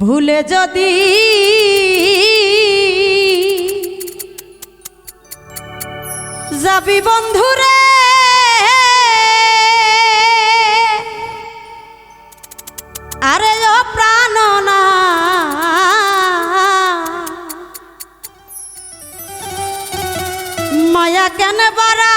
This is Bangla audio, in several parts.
ভুলে যদি যাবি বন্ধুরে আরে ও প্রাণ না। মায়া কেন বারা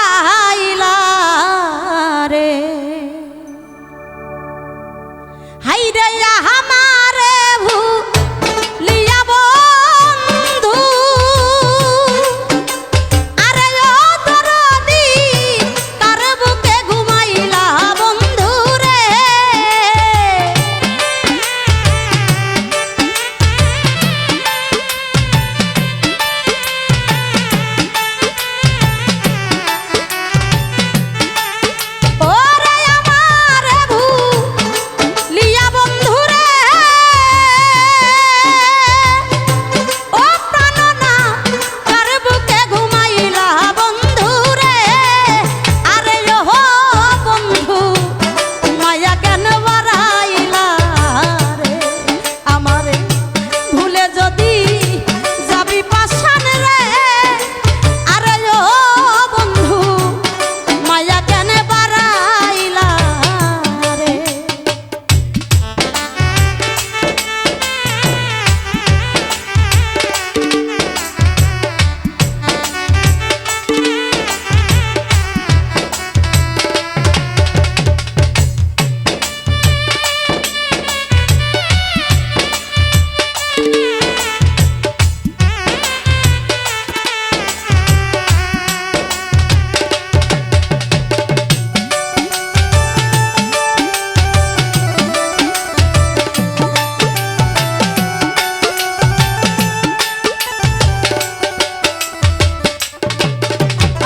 para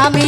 আমি